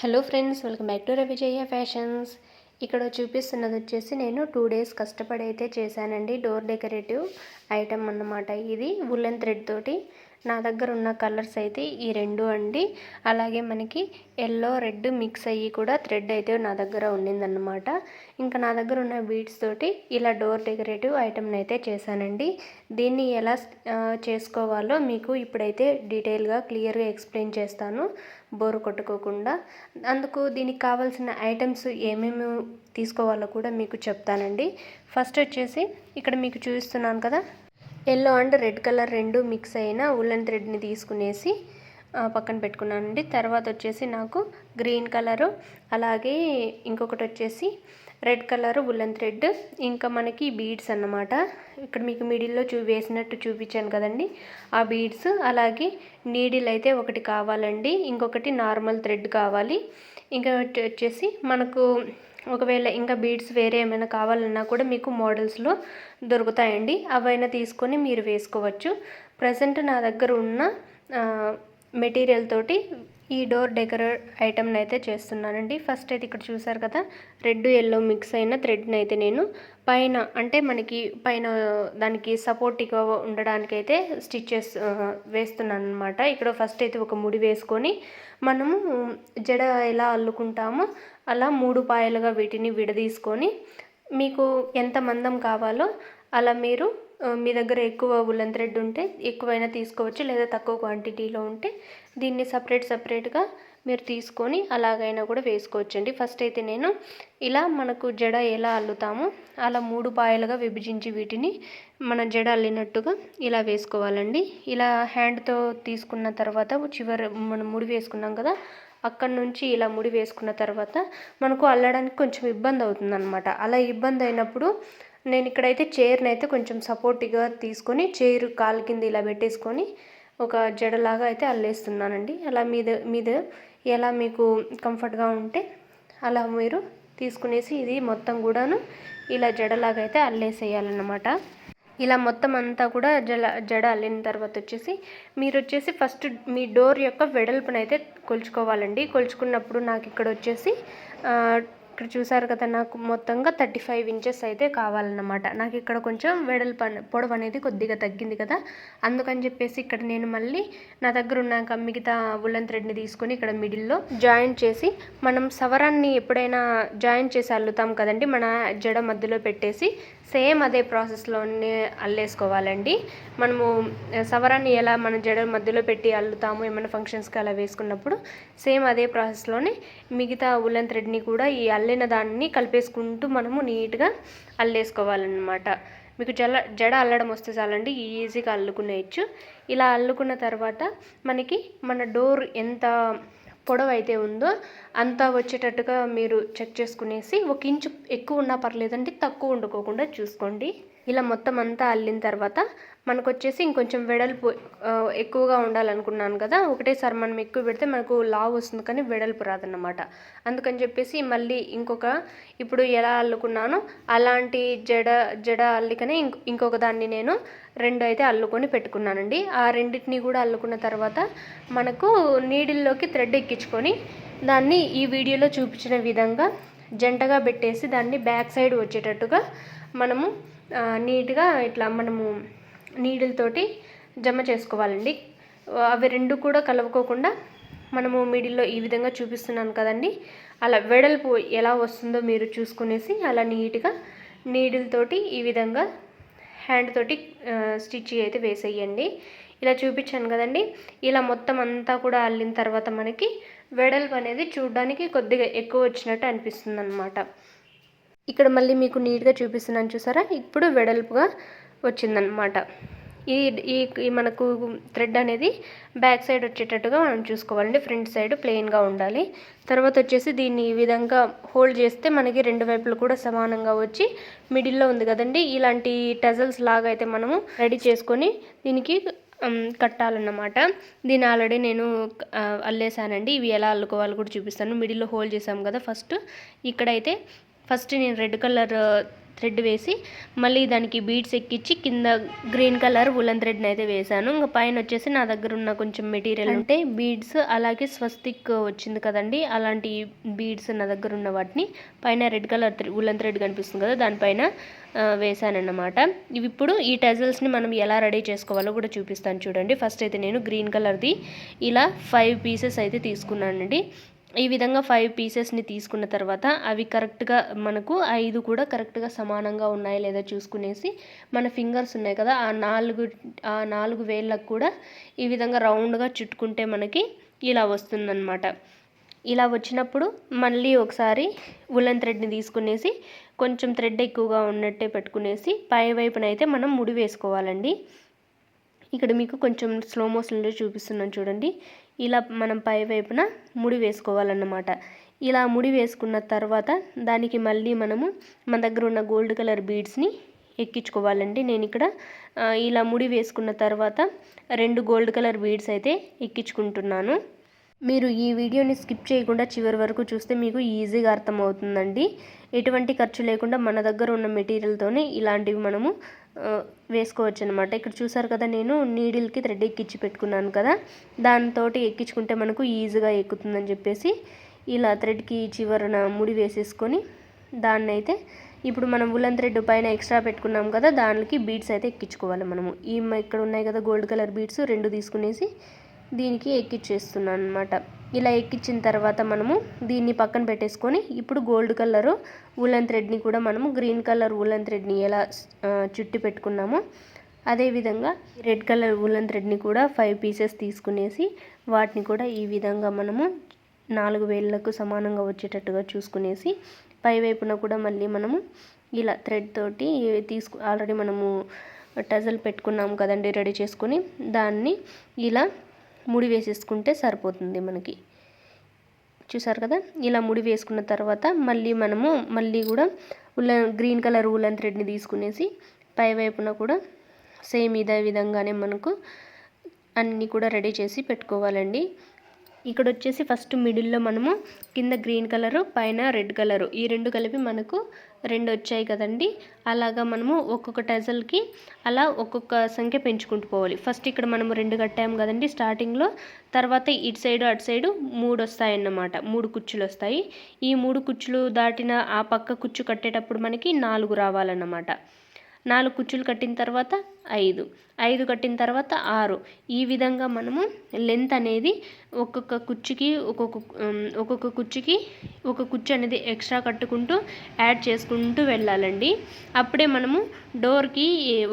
Hello friends welcome back to Ravijaya fashions. ఇక్కడ చూపిస్తున్నది వచ్చేసి నేను టూ డేస్ కష్టపడి అయితే చేశానండి డోర్ డెకరేటివ్ ఐటమ్ అన్నమాట ఇది ఉల్లెన్ థ్రెడ్ తోటి. నా దగ్గర ఉన్న కలర్స్ అయితే ఈ రెండు అండి. అలాగే మనకి ఎల్లో రెడ్ మిక్స్ అయ్యి కూడా థ్రెడ్ అయితే నా దగ్గర ఉండిందన్నమాట. ఇంకా నా దగ్గర ఉన్న బీడ్స్ తోటి ఇలా డోర్ డెకరేటివ్ ఐటమ్ని అయితే చేశానండి. దీన్ని ఎలా చేసుకోవాలో మీకు ఇప్పుడైతే డీటెయిల్గా క్లియర్గా ఎక్స్ప్లెయిన్ చేస్తాను. బోరు కొట్టుకోకుండా అందుకు దీనికి కావాల్సిన ఐటమ్స్ ఏమేమి తీసుకోవాలో కూడా మీకు చెప్తానండి. ఫస్ట్ వచ్చేసి ఇక్కడ మీకు చూపిస్తున్నాను కదా ఎల్లో అండ్ రెడ్ కలర్ రెండు మిక్స్ అయిన ఉల్లన్ థ్రెడ్ని తీసుకునేసి పక్కన పెట్టుకున్నానండి. తర్వాత వచ్చేసి నాకు గ్రీన్ కలరు అలాగే ఇంకొకటి వచ్చేసి రెడ్ కలర్ ఉల్లన్ థ్రెడ్ ఇంకా మనకి బీడ్స్ అన్నమాట. ఇక్కడ మీకు మిడిల్లో చూ వేసినట్టు చూపించాను కదండి. ఆ బీడ్స్ అలాగే నీడిల్ అయితే ఒకటి కావాలండి. ఇంకొకటి నార్మల్ థ్రెడ్ కావాలి. ఇంకా వచ్చేసి మనకు ఒకవేళ ఇంకా బీడ్స్ వేరే ఏమైనా కావాలన్నా కూడా మీకు మోడల్స్లో దొరుకుతాయండి. అవైనా తీసుకొని మీరు వేసుకోవచ్చు. ప్రజెంట్ నా దగ్గర ఉన్న మెటీరియల్ తోటి ఈ డోర్ డెకరేట్ ఐటమ్ని అయితే చేస్తున్నానండి. ఫస్ట్ అయితే ఇక్కడ చూసారు కదా రెడ్ ఎల్లో మిక్స్ అయిన థ్రెడ్ని అయితే నేను పైన అంటే మనకి పైన దానికి సపోర్టివ్గా ఉండడానికి అయితే స్టిచ్చెస్ వేస్తున్నాను అనమాట ఇక్కడ ఫస్ట్ అయితే ఒక ముడి వేసుకొని మనము జడ ఎలా అల్లుకుంటామో అలా మూడు పాయలుగా వీటిని విడదీసుకొని మీకు ఎంత మందం కావాలో అలా మీరు మీ దగ్గర ఎక్కువ ఉలన్ థ్రెడ్ ఉంటే ఎక్కువైనా తీసుకోవచ్చు లేదా తక్కువ క్వాంటిటీలో ఉంటే దీన్ని సపరేట్ సపరేట్గా మీరు తీసుకొని అలాగైనా కూడా వేసుకోవచ్చండి. ఫస్ట్ అయితే నేను ఇలా మనకు జడ ఎలా అల్లుతామో అలా మూడు పాయలుగా విభజించి వీటిని మన జడ అల్లినట్టుగా ఇలా వేసుకోవాలండి. ఇలా హ్యాండ్తో తీసుకున్న తర్వాత చివరి మనం ముడి వేసుకున్నాం కదా అక్కడ నుంచి ఇలా ముడి వేసుకున్న తర్వాత మనకు అల్లడానికి కొంచెం ఇబ్బంది అవుతుందన్నమాట. అలా ఇబ్బంది అయినప్పుడు నేను ఇక్కడైతే చైర్ని అయితే కొంచెం సపోర్టివ్గా తీసుకొని చైర్ కాలు కింద ఇలా పెట్టేసుకొని ఒక జడలాగా అయితే అల్లేస్తున్నానండి. అలా మీద మీద ఎలా మీకు కంఫర్ట్గా ఉంటే అలా మీరు తీసుకునేసి ఇది మొత్తం కూడాను ఇలా జడలాగా అయితే అల్లేసేయాలన్నమాట. ఇలా మొత్తం అంతా కూడా జల జడ అల్లిన తర్వాత వచ్చేసి మీరు వచ్చేసి ఫస్ట్ మీ డోర్ యొక్క వెడల్పునైతే కొలుచుకోవాలండి. కొలుచుకున్నప్పుడు నాకు ఇక్కడ వచ్చేసి ఇక్కడ చూసారు కదా నాకు మొత్తంగా థర్టీ ఫైవ్ ఇంచెస్ అయితే కావాలన్నమాట. నాకు ఇక్కడ కొంచెం వెడల్పు పొడవు అనేది కొద్దిగా తగ్గింది కదా అందుకని చెప్పేసి ఇక్కడ నేను మళ్ళీ నా దగ్గర ఉన్నాక మిగతా ఉల్లన్ థ్రెడ్ని తీసుకొని ఇక్కడ మిడిల్లో జాయింట్ చేసి మనం సవరాన్ని ఎప్పుడైనా జాయింట్ చేసి అల్లుతాం కదండి మన జడ మధ్యలో పెట్టేసి సేమ్ అదే ప్రాసెస్లోనే అల్లేసుకోవాలండి. మనము సవరాన్ని ఎలా మన జడ మధ్యలో పెట్టి అల్లుతాము ఏమైనా ఫంక్షన్స్కి అలా వేసుకున్నప్పుడు సేమ్ అదే ప్రాసెస్లోనే మిగతా ఉల్లన్ థ్రెడ్ని కూడా ఈ అల్లిన దాన్ని కలిపేసుకుంటూ మనము నీట్గా అల్లేసుకోవాలన్నమాట. మీకు జల జడ అల్లడం వస్తే చాలండి ఈజీగా అల్లుకునేయచ్చు. ఇలా అల్లుకున్న తర్వాత మనకి మన డోర్ ఎంత పొడవు అయితే ఉందో అంతా వచ్చేటట్టుగా మీరు చెక్ చేసుకునేసి ఒక ఇంచు ఎక్కువ ఉన్నా పర్లేదండి తక్కువ వండుకోకుండా చూసుకోండి. ఇలా మొత్తం అంతా అల్లిన తర్వాత మనకు వచ్చేసి ఇంకొంచెం వెడల్పు ఎక్కువగా ఉండాలనుకున్నాను కదా ఒకటేసారి మనం ఎక్కువ పెడితే మనకు లావు వస్తుంది కానీ వెడల్పు రాదన్నమాట. అందుకని చెప్పేసి మళ్ళీ ఇంకొక ఇప్పుడు ఎలా అల్లుకున్నానో అలాంటి జడ జడ అల్లికనే ఇంకొక దాన్ని నేను రెండు అయితే అల్లుకొని పెట్టుకున్నానండి. ఆ రెండింటిని కూడా అల్లుకున్న తర్వాత మనకు నీడిల్లోకి థ్రెడ్ ఎక్కించుకొని దాన్ని ఈ వీడియోలో చూపించిన విధంగా జంటగా పెట్టేసి దాన్ని బ్యాక్ సైడ్ వచ్చేటట్టుగా మనము నీట్గా ఇట్లా మనము నీడిల్తోటి జమ చేసుకోవాలండి. అవి రెండు కూడా కలుపుకోకుండా మనము మిడిల్లో ఈ విధంగా చూపిస్తున్నాను కదండి. అలా వెడల్పు ఎలా వస్తుందో మీరు చూసుకునేసి అలా నీట్గా నీడిల్తోటి ఈ విధంగా హ్యాండ్ తోటి స్టిచ్ అయితే వేసేయండి. ఇలా చూపించాను కదండి. ఇలా మొత్తం అంతా కూడా అల్లిన తర్వాత మనకి వెడల్పు అనేది చూడడానికి కొద్దిగా ఎక్కువ వచ్చినట్టు అనిపిస్తుంది అనమాట ఇక్కడ మళ్ళీ మీకు నీట్గా చూపిస్తున్నాను చూసారా? ఇప్పుడు వెడల్పుగా వచ్చిందనమాట ఈ ఈ మనకు థ్రెడ్ అనేది బ్యాక్ సైడ్ వచ్చేటట్టుగా మనం చూసుకోవాలండి. ఫ్రంట్ సైడ్ ప్లెయిన్గా ఉండాలి. తర్వాత వచ్చేసి దీన్ని ఈ విధంగా హోల్డ్ చేస్తే మనకి రెండు వైపులు కూడా సమానంగా వచ్చి మిడిల్లో ఉంది కదండి. ఇలాంటి టజల్స్ లాగా అయితే మనము రెడీ చేసుకొని దీనికి కట్టాలన్నమాట. దీన్ని ఆల్రెడీ నేను అల్లేసానండి ఇవి ఎలా అల్లుకోవాలో కూడా చూపిస్తాను. మిడిల్లో హోల్డ్ చేసాము కదా ఫస్ట్. ఇక్కడైతే ఫస్ట్ నేను రెడ్ కలర్ థ్రెడ్ వేసి మళ్ళీ దానికి బీడ్స్ ఎక్కించి కింద గ్రీన్ కలర్ ఉలన్ థ్రెడ్ని అయితే వేశాను. ఇంకా పైన వచ్చేసి నా దగ్గర ఉన్న కొంచెం మెటీరియల్ అంటే బీడ్స్ అలాగే స్వస్తిక్ వచ్చింది కదండి అలాంటి బీడ్స్ నా దగ్గర ఉన్న వాటిని పైన రెడ్ కలర్ ఉలన్ థ్రెడ్ కనిపిస్తుంది కదా దానిపైన వేసానన్నమాట ఇవి ఇప్పుడు ఈ టజల్స్ని మనం ఎలా రెడీ చేసుకోవాలో కూడా చూపిస్తాను చూడండి. ఫస్ట్ అయితే నేను గ్రీన్ కలర్ది ఇలా ఫైవ్ పీసెస్ అయితే తీసుకున్నానండి. ఈ విధంగా ఫైవ్ పీసెస్ని తీసుకున్న తర్వాత అవి కరెక్ట్గా మనకు ఐదు కూడా కరెక్ట్గా సమానంగా ఉన్నాయా లేదా చూసుకునేసి మన ఫింగర్స్ ఉన్నాయి కదా ఆ నాలుగు ఆ నాలుగు వేళ్ళకు కూడా ఈ విధంగా రౌండ్గా చుట్టుకుంటే మనకి ఇలా వస్తుందన్నమాట. ఇలా వచ్చినప్పుడు మళ్ళీ ఒకసారి ఉలన్ థ్రెడ్ని తీసుకునేసి కొంచెం థ్రెడ్ ఎక్కువగా ఉన్నట్టే పెట్టుకునేసి పై వైపున అయితే మనం ముడి వేసుకోవాలండి. ఇక్కడ మీకు కొంచెం స్లో మోషన్లో చూపిస్తున్నాను చూడండి. ఇలా మనం పై వైపున ముడి వేసుకోవాలన్నమాట. ఇలా ముడి వేసుకున్న తర్వాత దానికి మళ్ళీ మనము మన దగ్గర ఉన్న గోల్డ్ కలర్ బీడ్స్ని ఎక్కించుకోవాలండి. నేను ఇక్కడ ఇలా ముడి వేసుకున్న తర్వాత రెండు గోల్డ్ కలర్ బీడ్స్ అయితే ఎక్కించుకుంటున్నాను. మీరు ఈ వీడియోని స్కిప్ చేయకుండా చివరి వరకు చూస్తే మీకు ఈజీగా అర్థమవుతుందండి. ఎటువంటి ఖర్చు లేకుండా మన దగ్గర ఉన్న మెటీరియల్తోనే ఇలాంటివి మనము వేసుకోవచ్చు అనమాట ఇక్కడ చూసారు కదా నేను నీడిల్కి థ్రెడ్ ఎక్కించి పెట్టుకున్నాను కదా. దాంతో ఎక్కించుకుంటే మనకు ఈజీగా ఎక్కుతుందని చెప్పేసి ఇలా థ్రెడ్కి చివరన ముడి వేసేసుకొని దాన్ని అయితే ఇప్పుడు మనం ఉలన్ థ్రెడ్ పైన ఎక్స్ట్రా పెట్టుకున్నాం కదా దానికి బీడ్స్ అయితే ఎక్కించుకోవాలి మనము. ఈ ఇక్కడ ఉన్నాయి కదా గోల్డ్ కలర్ బీడ్స్ రెండు తీసుకునేసి దీనికి ఎక్కిచ్చేస్తున్నాను అనమాట ఇలా ఎక్కించిన తర్వాత మనము దీన్ని పక్కన పెట్టేసుకొని ఇప్పుడు గోల్డ్ కలరు ఉలన్ థ్రెడ్ని కూడా మనము గ్రీన్ కలర్ ఉలన్ థ్రెడ్ని ఎలా చుట్టి పెట్టుకున్నామో అదేవిధంగా రెడ్ కలర్ ఉలన్ థ్రెడ్ని కూడా ఫైవ్ పీసెస్ తీసుకునేసి వాటిని కూడా ఈ విధంగా మనము నాలుగు వేళ్ళకు సమానంగా వచ్చేటట్టుగా చూసుకునేసి పై వైపున కూడా మళ్ళీ మనము ఇలా థ్రెడ్ తోటి తీసుకు ఆల్రెడీ మనము టజల్ పెట్టుకున్నాము కదండి రెడీ చేసుకొని దాన్ని ఇలా ముడి వేసేసుకుంటే సరిపోతుంది మనకి. చూసారు కదా? ఇలా ముడి వేసుకున్న తర్వాత మళ్ళీ మనము మళ్ళీ కూడా ఉల్లన్ గ్రీన్ కలర్ ఉలన్ థ్రెడ్ని తీసుకునేసి పై వైపున కూడా సేమ్ ఇదే విధంగానే మనకు అన్నీ కూడా రెడీ చేసి పెట్టుకోవాలండి. ఇక్కడ వచ్చేసి ఫస్ట్ మిడిల్లో మనము కింద గ్రీన్ కలరు పైన రెడ్ కలరు. ఈ రెండు కలిపి మనకు రెండు వచ్చాయి కదండి. అలాగా మనము ఒక్కొక్క టజల్కి అలా ఒక్కొక్క సంఖ్య పెంచుకుంటూ పోవాలి. ఫస్ట్ ఇక్కడ మనము రెండు కట్టాము కదండి స్టార్టింగ్లో. తర్వాత ఇటు సైడు అటు సైడు మూడు వస్తాయి అన్నమాట మూడు కుచ్చులు వస్తాయి ఈ మూడు కుచ్చులు దాటిన ఆ పక్క కుచ్చు కట్టేటప్పుడు మనకి నాలుగు రావాలన్నమాట. నాలుగు కుచ్చులు కట్టిన తర్వాత ఐదు. ఐదు కట్టిన తర్వాత ఆరు. ఈ విధంగా మనము లెంత్ అనేది ఒక్కొక్క కుచ్చుకి ఒక్కొక్క ఒక్కొక్క కుచ్చుకి ఒక కుచ్చు అనేది ఎక్స్ట్రా కట్టుకుంటూ యాడ్ చేసుకుంటూ వెళ్ళాలండి. అప్పుడే మనము డోర్కి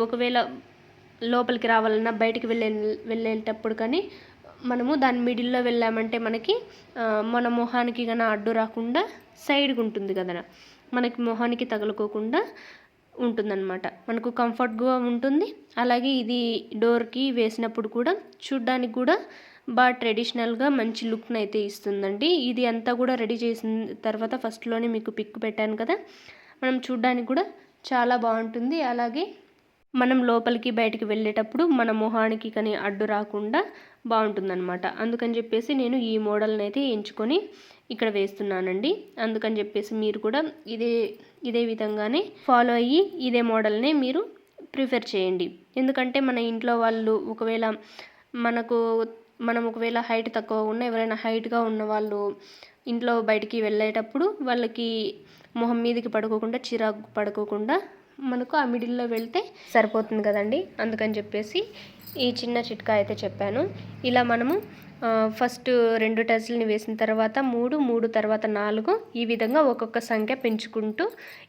ఒకవేళ లోపలికి రావాలన్నా బయటికి వెళ్ళే వెళ్ళేటప్పుడు కానీ మనము దాని మిడిల్లో వెళ్ళామంటే మనకి మన మొహానికి కానీ అడ్డు రాకుండా సైడ్గా ఉంటుంది కదా మనకి మొహానికి తగులుకోకుండా ఉంటుందన్నమాట. మనకు కంఫర్ట్గా ఉంటుంది. అలాగే ఇది డోర్కి వేసినప్పుడు కూడా చూడ్డానికి కూడా బాగా ట్రెడిషనల్గా మంచి లుక్ని అయితే ఇస్తుందండి. ఇది అంతా కూడా రెడీ చేసిన తర్వాత ఫస్ట్లోనే మీకు పిక్ పెట్టాను కదా. మనం చూడ్డానికి కూడా చాలా బాగుంటుంది. అలాగే మనం లోపలికి బయటికి వెళ్ళేటప్పుడు మన మొహానికి కానీ అడ్డు రాకుండా బాగుంటుందన్నమాట. అందుకని చెప్పేసి నేను ఈ మోడల్ని అయితే ఎంచుకొని ఇక్కడ వేస్తున్నానండి. అందుకని చెప్పేసి మీరు కూడా ఇదే ఇదే విధంగానే ఫాలో అయ్యి ఇదే మోడల్నే మీరు ప్రిఫర్ చేయండి. ఎందుకంటే మన ఇంట్లో వాళ్ళు ఒకవేళ మనకు మనం ఒకవేళ హైట్ తక్కువ ఉన్న ఎవరైనా హైట్గా ఉన్న వాళ్ళు ఇంట్లో బయటికి వెళ్ళేటప్పుడు వాళ్ళకి మొహం మీదకి పడుకోకుండా చిరాకు పడుకోకుండా మనకు ఆ మిడిల్లో వెళ్తే సరిపోతుంది కదండి. అందుకని చెప్పేసి ఈ చిన్న చిట్కా అయితే చెప్పాను. ఇలా మనము ఫస్ట్ రెండు టచ్లని వేసిన తర్వాత మూడు మూడు తర్వాత నాలుగు ఈ విధంగా ఒక్కొక్క సంఖ్య పెంచుకుంటూ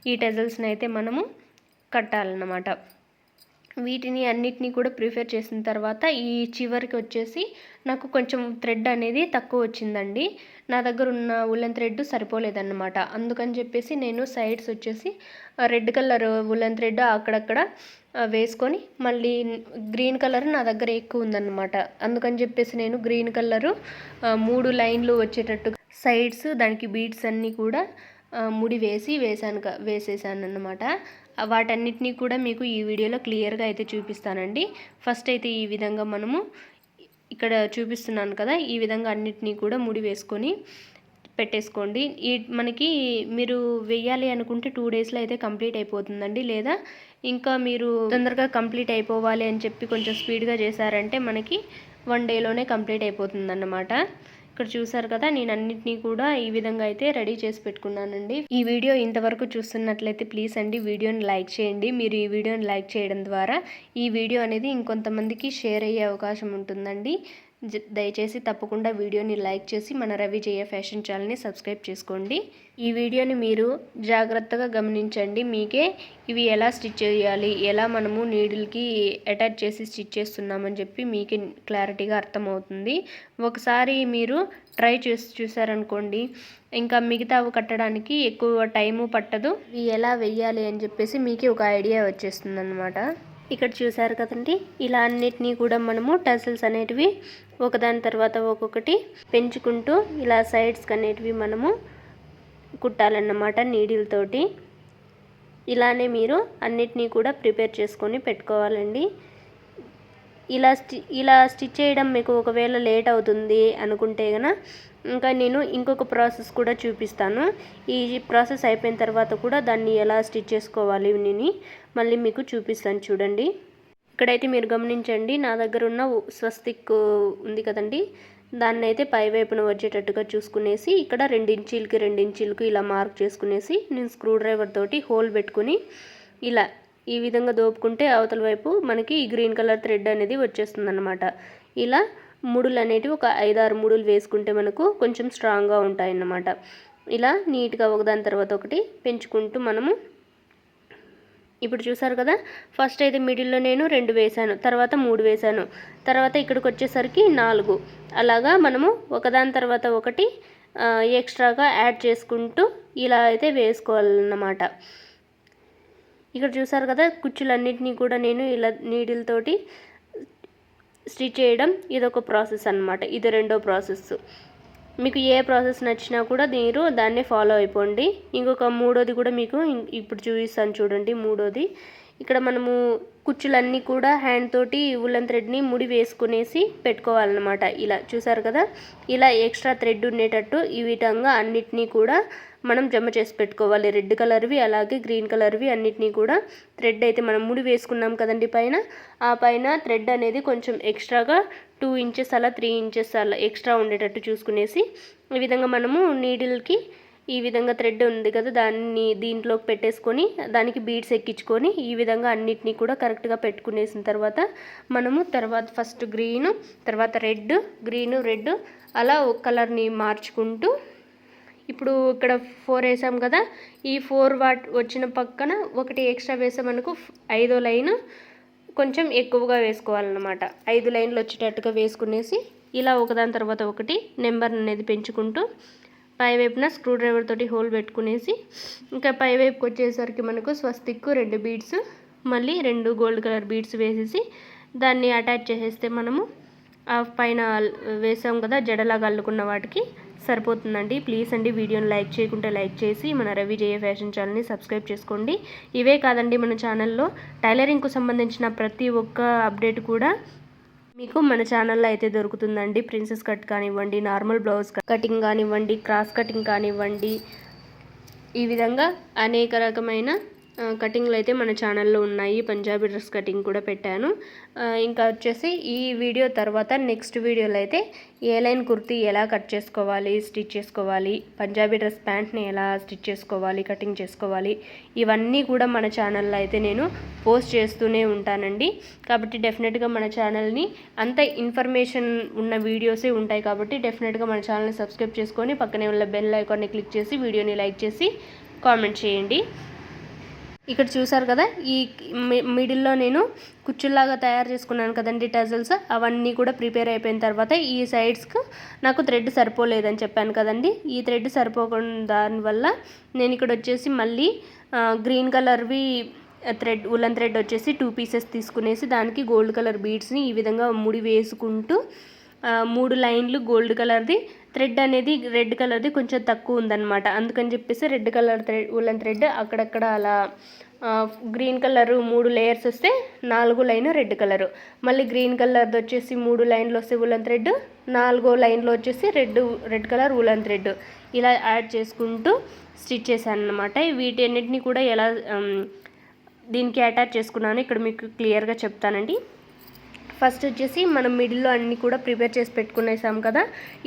ఈ టజల్స్ని అయితే మనము కట్టాలన్నమాట. వీటిని అన్నిటినీ కూడా ప్రిఫేర్ చేసిన తర్వాత ఈ చివరికి వచ్చేసి నాకు కొంచెం థ్రెడ్ అనేది తక్కువ వచ్చిందండి. నా దగ్గర ఉన్న ఉలన్ థ్రెడ్ సరిపోలేదన్నమాట. అందుకని చెప్పేసి నేను సైడ్స్ వచ్చేసి రెడ్ కలర్ ఉలన్ థ్రెడ్ అక్కడక్కడ వేసుకొని మళ్ళీ గ్రీన్ కలర్ నా దగ్గర ఎక్కువ ఉందన్నమాట. అందుకని చెప్పేసి నేను గ్రీన్ కలరు మూడు లైన్లు వచ్చేటట్టు సైడ్స్ దానికి బీడ్స్ అన్నీ కూడా ముడి వేసి వేసాను వేసేసాను అన్నమాట వాటన్నిటినీ కూడా మీకు ఈ వీడియోలో క్లియర్గా అయితే చూపిస్తానండి. ఫస్ట్ అయితే ఈ విధంగా మనము ఇక్కడ చూపిస్తున్నాను కదా ఈ విధంగా అన్నిటినీ కూడా ముడి వేసుకొని పెట్టేసుకోండి. ఈ మనకి మీరు వెయ్యాలి అనుకుంటే టూ డేస్లో అయితే కంప్లీట్ అయిపోతుందండి. లేదా ఇంకా మీరు తొందరగా కంప్లీట్ అయిపోవాలి అని చెప్పి కొంచెం స్పీడ్గా చేశారంటే మనకి వన్ డేలోనే కంప్లీట్ అయిపోతుందన్నమాట. ఇక్కడ చూసారు కదా నేను అన్నిటినీ కూడా ఈ విధంగా అయితే రెడీ చేసి పెట్టుకున్నానండి. ఈ వీడియో ఇంతవరకు చూస్తున్నట్లయితే ప్లీజ్ అండి వీడియోని లైక్ చేయండి. మీరు ఈ వీడియోని లైక్ చేయడం ద్వారా ఈ వీడియో అనేది ఇంకొంతమందికి షేర్ అయ్యే అవకాశం ఉంటుందండి. దయచేసి తప్పకుండా వీడియోని లైక్ చేసి మన రవి జయ ఫ్యాషన్ ఛానల్ని సబ్స్క్రైబ్ చేసుకోండి. ఈ వీడియోని మీరు జాగ్రత్తగా గమనించండి. మీకే ఇవి ఎలా స్టిచ్ చేయాలి ఎలా మనము నీడిల్కి అటాచ్ చేసి స్టిచ్ చేస్తున్నామని చెప్పి మీకే క్లారిటీగా అర్థమవుతుంది. ఒకసారి మీరు ట్రై చేసి చూసారనుకోండి ఇంకా మిగతావి కట్టడానికి ఎక్కువ టైము పట్టదు. ఇవి ఎలా వెయ్యాలి అని చెప్పేసి మీకే ఒక ఐడియా వచ్చేస్తుంది ఇక్కడ చూసారు కదండి. ఇలా అన్నిటినీ కూడా మనము టసల్స్ అనేటివి ఒకదాని తర్వాత ఒక్కొక్కటి పెంచుకుంటూ ఇలా సైడ్స్కి అనేటివి మనము కుట్టాలన్నమాట నీడిల్తోటి ఇలానే మీరు అన్నిటినీ కూడా ప్రిపేర్ చేసుకొని పెట్టుకోవాలండి. ఇలా స్టి ఇలా స్టిచ్ చేయడం మీకు ఒకవేళ లేట్ అవుతుంది అనుకుంటే గన ఇంకా నేను ఇంకొక ప్రాసెస్ కూడా చూపిస్తాను. ఈ ప్రాసెస్ అయిపోయిన తర్వాత కూడా దాన్ని ఎలా స్టిచ్ చేసుకోవాలి నేను మళ్ళీ మీకు చూపిస్తాను చూడండి. ఇక్కడైతే మీరు గమనించండి నా దగ్గర ఉన్న స్వస్తిక్ ఉంది కదండి. దాన్ని అయితే పై వైపున వచ్చేటట్టుగా చూసుకునేసి ఇక్కడ రెండించీలకి ఇంచీలకి ఇలా మార్క్ చేసుకునేసి నేను స్క్రూ డ్రైవర్ తోటి హోల్ పెట్టుకుని ఇలా ఈ విధంగా దోపుకుంటే అవతల వైపు మనకి ఈ గ్రీన్ కలర్ థ్రెడ్ అనేది వచ్చేస్తుంది అనమాట ఇలా ముడులు అనేటివి ఒక ఐదారు ముడులు వేసుకుంటే మనకు కొంచెం స్ట్రాంగ్గా ఉంటాయన్నమాట. ఇలా నీట్గా ఒకదాని తర్వాత ఒకటి పెంచుకుంటూ మనము ఇప్పుడు చూసారు కదా ఫస్ట్ అయితే మిడిల్లో నేను రెండు వేశాను తర్వాత మూడు వేశాను తర్వాత ఇక్కడికి వచ్చేసరికి నాలుగు. అలాగా మనము ఒకదాని తర్వాత ఒకటి ఎక్స్ట్రాగా యాడ్ చేసుకుంటూ ఇలా అయితే వేసుకోవాలన్నమాట. ఇక్కడ చూసారు కదా కుచ్చులన్నింటినీ కూడా నేను ఇలా నీడిల్తోటి స్టిచ్ చేయడం ఇదొక ప్రాసెస్ అన్నమాట. ఇది రెండో ప్రాసెస్. మీకు ఏ ప్రాసెస్ నచ్చినా కూడా మీరు దాన్నే ఫాలో అయిపోండి. ఇంకొక మూడోది కూడా మీకు ఇప్పుడు చూపిస్తాను చూడండి మూడోది. ఇక్కడ మనము కుచ్చులన్నీ కూడా హ్యాండ్ తోటి ఉల్లన్ థ్రెడ్ని ముడి వేసుకునేసి పెట్టుకోవాలన్నమాట. ఇలా చూసారు కదా ఇలా ఎక్స్ట్రా థ్రెడ్ ఉండేటట్టు ఈ విధంగా అన్నిటినీ కూడా మనం జమ చేసి పెట్టుకోవాలి. రెడ్ కలర్వి అలాగే గ్రీన్ కలర్వి అన్నిటినీ కూడా థ్రెడ్ అయితే మనం ముడి వేసుకున్నాం కదండి పైన. ఆ పైన థ్రెడ్ అనేది కొంచెం ఎక్స్ట్రాగా టూ ఇంచెస్ అలా త్రీ ఇంచెస్ అలా ఎక్స్ట్రా ఉండేటట్టు చూసుకునేసి ఈ విధంగా మనము నీడిల్కి ఈ విధంగా థ్రెడ్ ఉంది కదా దాన్ని దీంట్లోకి పెట్టేసుకొని దానికి బీడ్స్ ఎక్కించుకొని ఈ విధంగా అన్నిటినీ కూడా కరెక్ట్గా పెట్టుకునేసిన తర్వాత మనము తర్వాత ఫస్ట్ గ్రీన్ తర్వాత రెడ్ గ్రీన్ రెడ్ అలా ఒక కలర్ని మార్చుకుంటూ ఇప్పుడు ఇక్కడ ఫోర్ వేసాం కదా ఈ ఫోర్ వాట్ వచ్చిన పక్కన ఒకటి ఎక్స్ట్రా వేసామనుకో ఐదో లైన్ కొంచెం ఎక్కువగా వేసుకోవాలన్నమాట. ఐదు లైన్లు వచ్చేటట్టుగా వేసుకునేసి ఇలా ఒకదాని తర్వాత ఒకటి నెంబర్ అనేది పెంచుకుంటూ పై వైపున స్క్రూ డ్రైవర్ తోటి హోల్ పెట్టుకునేసి ఇంకా పై వైపుకి వచ్చేసరికి మనకు స్వస్తిక్కు రెండు బీడ్స్ మళ్ళీ రెండు గోల్డ్ కలర్ బీడ్స్ వేసేసి దాన్ని అటాచ్ చేసేస్తే మనము ఆ పైన వేసాం కదా జడలాగా అల్లుకున్న వాటికి సరిపోతుందండి. ప్లీజ్ అండి వీడియోని లైక్ చేయకుంటే లైక్ చేసి మన రవి జయ ఫ్యాషన్ ఛానల్ని సబ్స్క్రైబ్ చేసుకోండి. ఇవే కాదండి మన ఛానల్లో టైలరింగ్కు సంబంధించిన ప్రతి ఒక్క అప్డేట్ కూడా మీకు మన ఛానల్లో అయితే దొరుకుతుందండి. ప్రిన్సెస్ కట్ కానివ్వండి నార్మల్ బ్లౌజ్ కటింగ్ కానివ్వండి క్రాస్ కటింగ్ కానివ్వండి. ఈ విధంగా అనేక రకమైన కటింగ్లు అయితే మన ఛానల్లో ఉన్నాయి. పంజాబీ డ్రెస్ కటింగ్ కూడా పెట్టాను. ఇంకా వచ్చేసి ఈ వీడియో తర్వాత నెక్స్ట్ వీడియోలో అయితే ఏ లైన్ కుర్తీ ఎలా కట్ చేసుకోవాలి స్టిచ్ చేసుకోవాలి పంజాబీ డ్రెస్ ప్యాంట్ని ఎలా స్టిచ్ చేసుకోవాలి కటింగ్ చేసుకోవాలి ఇవన్నీ కూడా మన ఛానల్లో అయితే నేను పోస్ట్ చేస్తూనే ఉంటానండి. కాబట్టి డెఫినెట్గా మన ఛానల్ని అంత ఇన్ఫర్మేషన్ ఉన్న వీడియోసే ఉంటాయి కాబట్టి డెఫినెట్గా మన ఛానల్ని సబ్స్క్రైబ్ చేసుకొని పక్కనే ఉన్న బెల్ ఐకాన్ని క్లిక్ చేసి వీడియోని లైక్ చేసి కామెంట్ చేయండి. ఇక్కడ చూసారు కదా ఈ మిడిల్లో నేను కుచ్చుల్లాగా తయారు చేసుకున్నాను కదండి టజల్స్. అవన్నీ కూడా ప్రిపేర్ అయిపోయిన తర్వాత ఈ సైడ్స్కు నాకు థ్రెడ్ సరిపోలేదని చెప్పాను కదండి. ఈ థ్రెడ్ సరిపోకుండా దానివల్ల నేను ఇక్కడ వచ్చేసి మళ్ళీ గ్రీన్ కలర్వి థ్రెడ్ ఉలన్ థ్రెడ్ వచ్చేసి టూ పీసెస్ తీసుకునేసి దానికి గోల్డ్ కలర్ బీడ్స్ని ఈ విధంగా ముడి వేసుకుంటూ మూడు లైన్లు గోల్డ్ కలర్ది థ్రెడ్ అనేది రెడ్ కలర్ది కొంచెం తక్కువ ఉందన్నమాట. అందుకని చెప్పేసి red colour thread woollen thread అక్కడక్కడ అలా గ్రీన్ కలర్ మూడు లేయర్స్ వస్తే నాలుగు లైన్ రెడ్ కలరు మళ్ళీ గ్రీన్ కలర్ది వచ్చేసి మూడు లైన్లు వస్తే ఉలన్ థ్రెడ్ నాలుగో లైన్లో వచ్చేసి red red colour woollen thread ఇలా యాడ్ చేసుకుంటూ స్టిచ్ చేశాను అనమాట వీటన్నిటిని కూడా ఎలా దీనికి అటాచ్ చేసుకున్నాను ఇక్కడ మీకు క్లియర్గా చెప్తానండి. ఫస్ట్ వచ్చేసి మనం మిడిల్లో అన్ని కూడా ప్రిపేర్ చేసి పెట్టుకునేసాం కదా.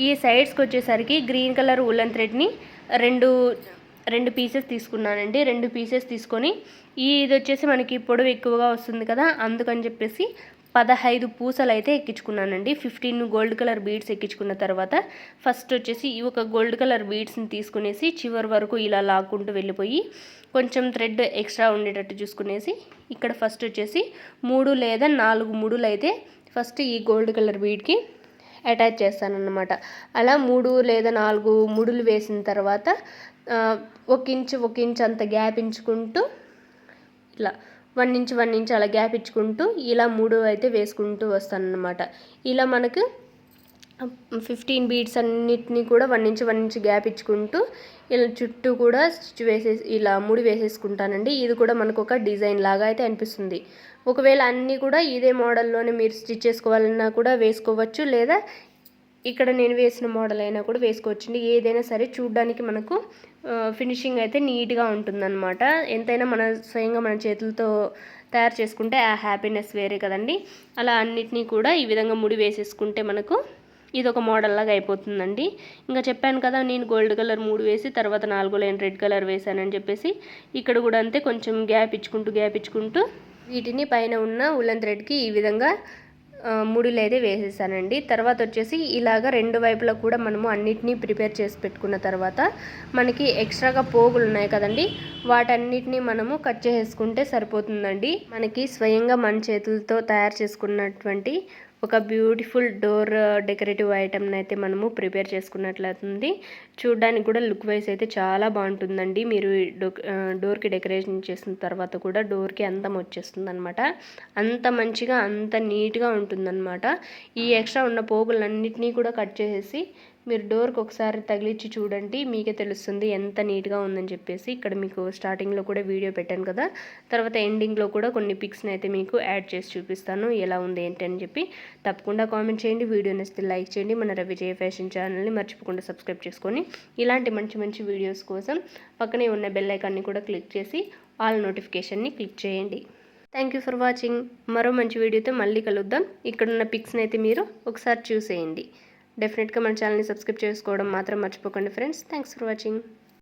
ఈ సైడ్స్కి వచ్చేసరికి గ్రీన్ కలర్ ఉలన్ థ్రెడ్ని రెండు రెండు పీసెస్ తీసుకున్నానండి. రెండు పీసెస్ తీసుకొని ఈ ఇది వచ్చేసి మనకి పొడవు ఎక్కువగా వస్తుంది కదా అందుకని చెప్పేసి పదహైదు పూసలు అయితే ఎక్కించుకున్నానండి. ఫిఫ్టీన్ గోల్డ్ కలర్ బీడ్స్ ఎక్కించుకున్న తర్వాత ఫస్ట్ వచ్చేసి ఈ ఒక గోల్డ్ కలర్ బీడ్స్ని తీసుకునేసి చివరి వరకు ఇలా లాక్కుంటూ వెళ్ళిపోయి కొంచెం థ్రెడ్ ఎక్స్ట్రా ఉండేటట్టు చూసుకునేసి ఇక్కడ ఫస్ట్ వచ్చేసి మూడు లేదా నాలుగు ముడులు అయితే ఫస్ట్ ఈ గోల్డ్ కలర్ బీడ్కి అటాచ్ చేస్తానన్నమాట. అలా మూడు లేదా నాలుగు ముడులు వేసిన తర్వాత ఒక ఇంచు ఒక ఇంచు అంత గ్యాప్ ఇంచుకుంటూ ఇలా వన్ ఇంచ్ వన్ ఇంచ్ అలా గ్యాప్ ఇచ్చుకుంటూ ఇలా మూడు అయితే వేసుకుంటూ వస్తానన్నమాట. ఇలా మనకు ఫిఫ్టీన్ బీడ్స్ అన్నిటినీ కూడా one inch one inch gap ఇచ్చుకుంటూ ఇలా చుట్టూ కూడా స్టిచ్ వేసేసి ఇలా ముడి వేసేసుకుంటానండి. ఇది కూడా మనకు ఒక డిజైన్ లాగా అయితే అనిపిస్తుంది. ఒకవేళ అన్నీ కూడా ఇదే మోడల్లోనే మీరు స్టిచ్ చేసుకోవాలన్నా కూడా వేసుకోవచ్చు లేదా ఇక్కడ నేను వేసిన మోడల్ అయినా కూడా వేసుకోవచ్చండి. ఏదైనా సరే చూడడానికి మనకు ఫినిషింగ్ అయితే నీట్గా ఉంటుందన్నమాట. ఎంతైనా మన స్వయంగా మన చేతులతో తయారు చేసుకుంటే ఆ హ్యాపీనెస్ వేరే కదండి. అలా అన్నిటినీ కూడా ఈ విధంగా ముడి వేసేసుకుంటే మనకు ఇది ఒక మోడల్ లాగా అయిపోతుందండి. ఇంకా చెప్పాను కదా నేను గోల్డ్ కలర్ మూడు వేసి తర్వాత నాలుగో లైన్ రెడ్ కలర్ వేసానని చెప్పేసి ఇక్కడ కూడా అంతే కొంచెం గ్యాప్ ఇచ్చుకుంటూ గ్యాప్ ఇచ్చుకుంటూ వీటిని పైన ఉన్న ఉలన్ థ్రెడ్కి ఈ విధంగా ముడులు అయితే వేసేసానండి. తర్వాత వచ్చేసి ఇలాగ రెండు వైపులా కూడా మనము అన్నిటినీ ప్రిపేర్ చేసి పెట్టుకున్న తర్వాత మనకి ఎక్స్ట్రాగా పోగులు ఉన్నాయి కదండి వాటన్నిటిని మనము కట్ చేసేసుకుంటే సరిపోతుందండి. మనకి స్వయంగా మన చేతులతో తయారు చేసుకున్నటువంటి ఒక బ్యూటిఫుల్ డోర్ డెకరేటివ్ ఐటమ్ని అయితే మనము ప్రిపేర్ చేసుకున్నట్లయితుంది. చూడడానికి కూడా లుక్ వైజ్ అయితే చాలా బాగుంటుందండి. మీరు డోర్కి డెకరేషన్ చేసిన తర్వాత కూడా డోర్కి అందం వచ్చేస్తుంది అనమాట అంత మంచిగా అంత నీట్గా ఉంటుందన్నమాట. ఈ ఎక్స్ట్రా ఉన్న పోగులన్నిటినీ కూడా కట్ చేసేసి మీరు డోర్కి ఒకసారి తగిలిచ్చి చూడండి మీకే తెలుస్తుంది ఎంత నీట్గా ఉందని చెప్పేసి. ఇక్కడ మీకు స్టార్టింగ్లో కూడా వీడియో పెట్టాను కదా. తర్వాత ఎండింగ్లో కూడా కొన్ని పిక్స్ని అయితే మీకు యాడ్ చేసి చూపిస్తాను ఎలా ఉంది ఏంటి అని చెప్పి. తప్పకుండా కామెంట్ చేయండి వీడియో నచ్చితే లైక్ చేయండి మన రవిజయ ఫ్యాషన్ ఛానల్ని మర్చిపోకుండా సబ్స్క్రైబ్ చేసుకొని ఇలాంటి మంచి మంచి వీడియోస్ కోసం పక్కనే ఉన్న బెల్ ఐకాన్ని కూడా క్లిక్ చేసి ఆల్ నోటిఫికేషన్ని క్లిక్ చేయండి. Thank you for watching. మరో మంచి వీడియోతో మళ్ళీ కలుద్దాం. ఇక్కడున్న పిక్స్ని అయితే మీరు ఒకసారి చూసేయండి. డెఫినెట్గా మన ఛానల్ని సబ్స్క్రైబ్ చేసుకోవడం మాత్రం మర్చిపోకండి ఫ్రెండ్స్ థ్యాంక్స్ ఫర్ వాచింగ్